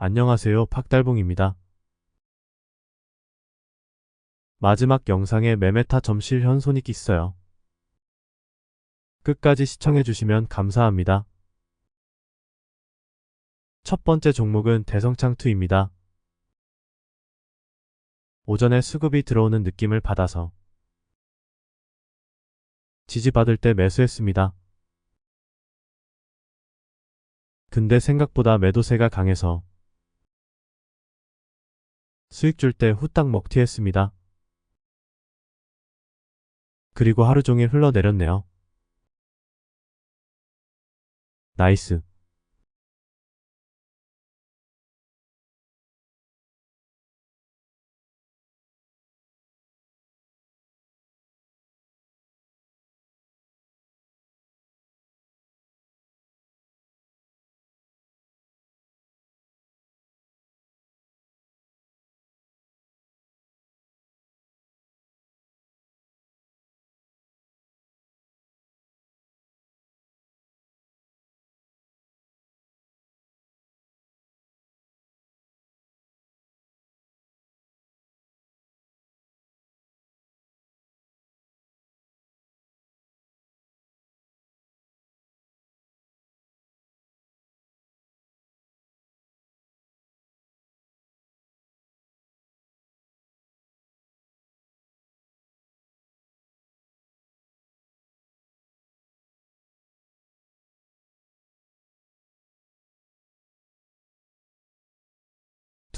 안녕하세요. 팍달봉입니다. 마지막 영상에 매메타 점실 현손익 있어요. 끝까지 시청해주시면 감사합니다. 첫 번째 종목은 대성창2입니다. 오전에 수급이 들어오는 느낌을 받아서 지지받을 때 매수했습니다. 근데 생각보다 매도세가 강해서 수익 줄 때 후딱 먹튀했습니다. 그리고 하루 종일 흘러내렸네요. 나이스.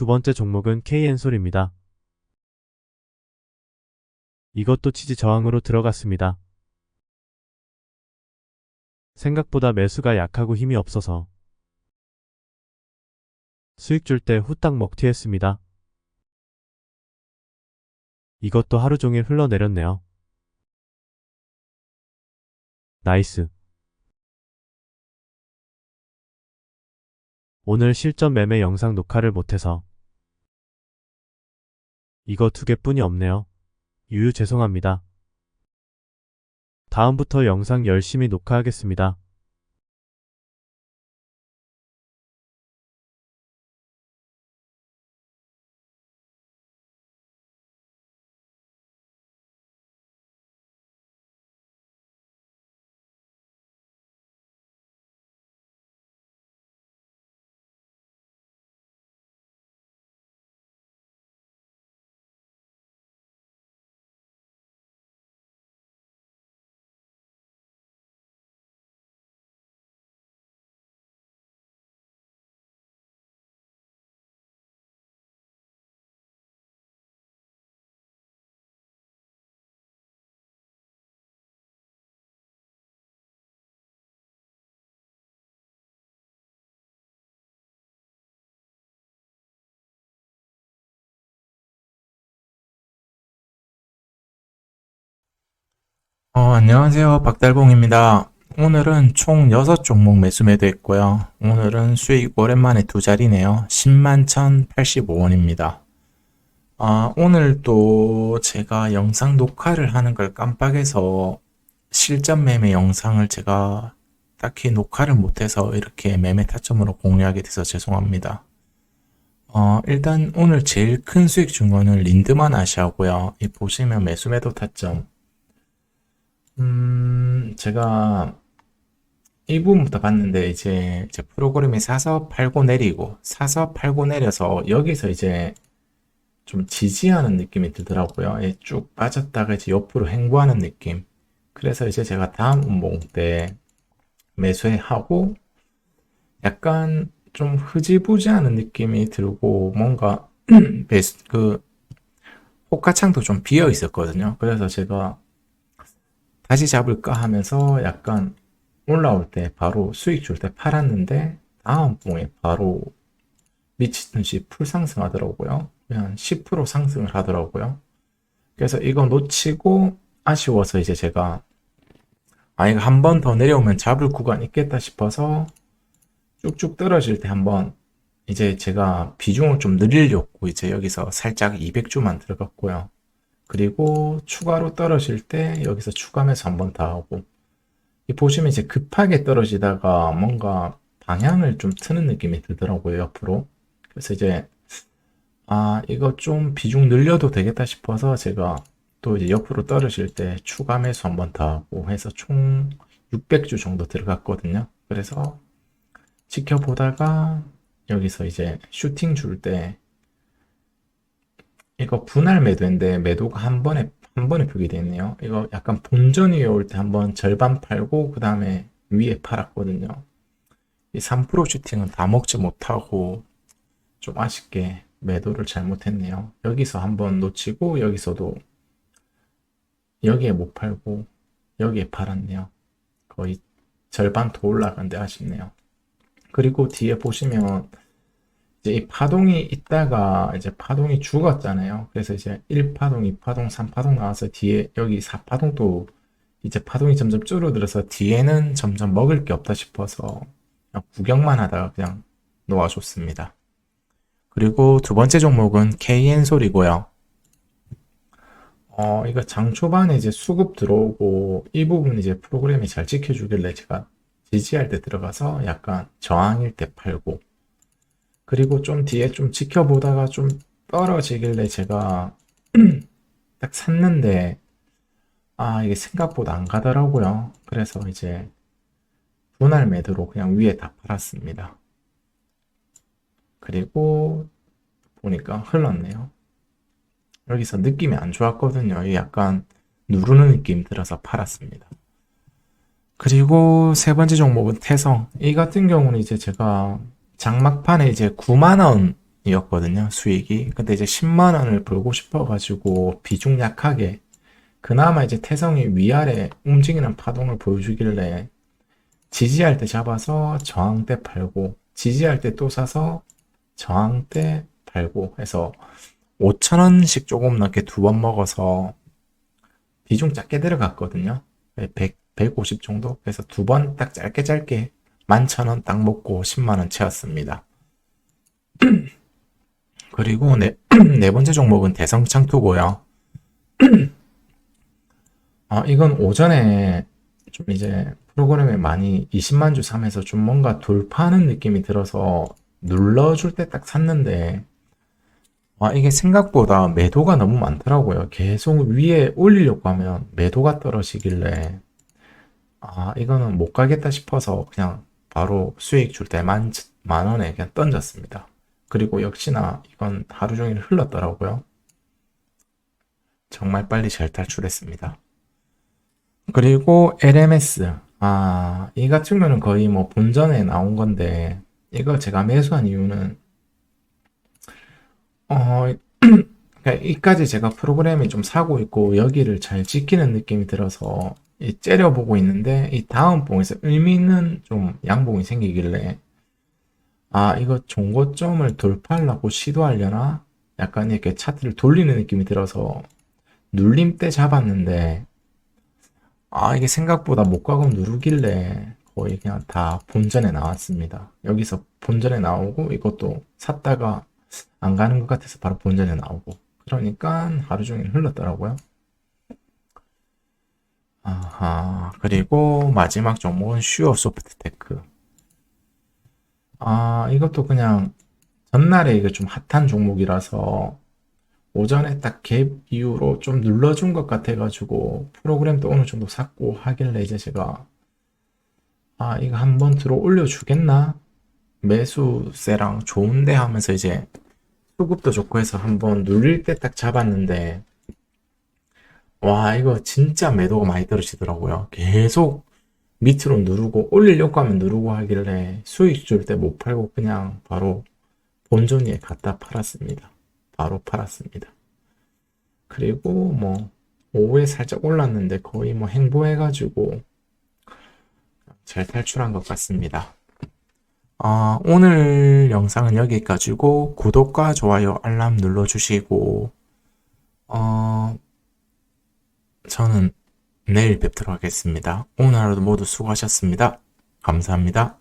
두 번째 종목은 KN솔입니다. 이것도 치지 저항으로 들어갔습니다. 생각보다 매수가 약하고 힘이 없어서 수익 줄 때 후딱 먹튀했습니다. 이것도 하루 종일 흘러내렸네요. 나이스. 오늘 실전 매매 영상 녹화를 못해서 이거 두 개뿐이 없네요. 유유 죄송합니다. 다음부터 영상 열심히 녹화하겠습니다. 어, 안녕하세요. 박달봉입니다. 오늘은 총 6종목 매수 매도 했고요. 오늘은 수익 오랜만에 두 자리네요. 10만 1,085원입니다. 아, 오늘 또 제가 영상 녹화를 하는 걸 깜빡해서 실전 매매 영상을 제가 딱히 녹화를 못해서 이렇게 매매 타점으로 공유하게 돼서 죄송합니다. 어, 일단 오늘 제일 큰 수익 준 거는 린드만 아시아고요. 이 보시면 매수 매도 타점 음, 제가 이 부분부터 봤는데 이제 제 프로그램이 사서 팔고 내리고 사서 팔고 내려서 여기서 이제 좀 지지하는 느낌이 들더라고요. 예, 쭉 빠졌다가 이제 옆으로 횡보하는 느낌. 그래서 이제 제가 다음 운봉 때 매수하고 약간 좀 흐지부지하는 느낌이 들고 뭔가 베스 그 호가창도 좀 비어 있었거든요. 그래서 제가 다시 잡을까 하면서 약간 올라올 때 바로 수익 줄 때 팔았는데 다음 봉에 바로 미친 듯이 풀 상승하더라고요. 그냥 10% 상승을 하더라고요. 그래서 이거 놓치고 아쉬워서 이제 제가 아 이거 한 번 더 내려오면 잡을 구간 있겠다 싶어서 쭉쭉 떨어질 때 한번 이제 제가 비중을 좀 늘리려고 이제 여기서 살짝 200주만 들어갔고요. 그리고 추가로 떨어질 때 여기서 추가하면서 한 번 더 하고 이 보시면 이제 급하게 떨어지다가 뭔가 방향을 좀 트는 느낌이 들더라고요 옆으로 그래서 이제 아 이거 좀 비중 늘려도 되겠다 싶어서 제가 또 이제 옆으로 떨어질 때 추가 매수 한 번 더 하고 해서 총 600주 정도 들어갔거든요. 그래서 지켜보다가 여기서 이제 슈팅 줄 때 이거 분할 매도인데 매도가 한 번에 한 번에 표기되어 있네요. 이거 약간 본전 위에 올 때 한 번 절반 팔고 그 다음에 위에 팔았거든요. 이 3% 슈팅은 다 먹지 못하고 좀 아쉽게 매도를 잘못했네요. 여기서 한번 놓치고 여기서도 여기에 못 팔고 여기에 팔았네요. 거의 절반 더 올라간데 아쉽네요. 그리고 뒤에 보시면 이제 이 파동이 있다가 이제 파동이 죽었잖아요. 그래서 이제 1파동, 2파동, 3파동 나와서 뒤에 여기 4파동도 이제 파동이 점점 줄어들어서 뒤에는 점점 먹을 게 없다 싶어서 그냥 구경만 하다가 그냥 놓아줬습니다. 그리고 두 번째 종목은 KN솔이고요. 어, 이거 장 초반에 이제 수급 들어오고 이 부분 이제 프로그램이 잘 지켜주길래 제가 지지할 때 들어가서 약간 저항일 때 팔고 그리고 좀 뒤에 좀 지켜보다가 좀 떨어지길래 제가 딱 샀는데 아 이게 생각보다 안 가더라고요. 그래서 이제 분할 매도로 그냥 위에 다 팔았습니다. 그리고 보니까 흘렀네요. 여기서 느낌이 안 좋았거든요. 이 약간 누르는 느낌 들어서 팔았습니다. 그리고 세 번째 종목은 태성. 이 같은 경우는 이제 제가 장막판에 이제 9만 원 이었거든요. 수익이. 근데 이제 10만 원을 벌고 싶어 가지고 비중 약하게 그나마 이제 태성이 위아래 움직이는 파동을 보여주길래 지지할 때 잡아서 저항 때 팔고 지지할 때 또 사서 저항 때 팔고 해서 5천원씩 조금 넘게 두 번 먹어서 비중 작게 들어갔거든요. 100, 150 정도? 그래서 두 번 딱 짧게 짧게 11,000원 딱 먹고 10만원 채웠습니다. 그리고 네, 네 번째 종목은 대성창투고요. 아, 이건 오전에 좀 이제 프로그램에 많이 20만 주 사면서 좀 뭔가 돌파하는 느낌이 들어서 눌러줄 때 딱 샀는데 아, 이게 생각보다 매도가 너무 많더라고요. 계속 위에 올리려고 하면 매도가 떨어지길래, 아, 이거는 못 가겠다 싶어서 그냥 바로 수익 줄 때 만, 만 원에 그냥 던졌습니다. 그리고 역시나 이건 하루 종일 흘렀더라고요. 정말 빨리 잘 탈출했습니다. 그리고 LMS. 아, 이 같은 경우는 거의 뭐 본전에 나온 건데, 이거 제가 매수한 이유는 어, 그러니까 이까지 제가 프로그램이 좀 사고 있고 여기를 잘 지키는 느낌이 들어서 이 째려보고 있는데 이 다음 봉에서 의미 있는 좀 양봉이 생기길래 아 이거 종고점을 돌파하려고 시도하려나 약간 이렇게 차트를 돌리는 느낌이 들어서 눌림 때 잡았는데 아 이게 생각보다 목과금 누르길래 거의 그냥 다 본전에 나왔습니다. 여기서 본전에 나오고 이것도 샀다가 안 가는 것 같아서 바로 본전에 나오고 그러니까 하루 종일 흘렀더라고요. 아하. 그리고 마지막 종목은 슈어 소프트테크. 아 이것도 그냥 전날에 이거 좀 핫한 종목이라서 오전에 딱 갭 이후로 좀 눌러준 것 같아가지고 프로그램도 어느 정도 샀고 하길래 이제 제가 아 이거 한번 들어 올려주겠나? 매수세랑 좋은데 하면서 이제 수급도 좋고 해서 한번 누릴 때 딱 잡았는데 와 이거 진짜 매도가 많이 떨어지더라고요. 계속 밑으로 누르고 올리려고 하면 누르고 하길래 수익 줄 때 못 팔고 그냥 바로 본전 위에 갖다 팔았습니다. 바로 팔았습니다. 그리고 뭐 오후에 살짝 올랐는데 거의 뭐 행보해가지고 잘 탈출한 것 같습니다. 어, 오늘 영상은 여기까지고 구독과 좋아요 알람 눌러주시고 어, 저는 내일 뵙도록 하겠습니다. 오늘 하루도 모두 수고하셨습니다. 감사합니다.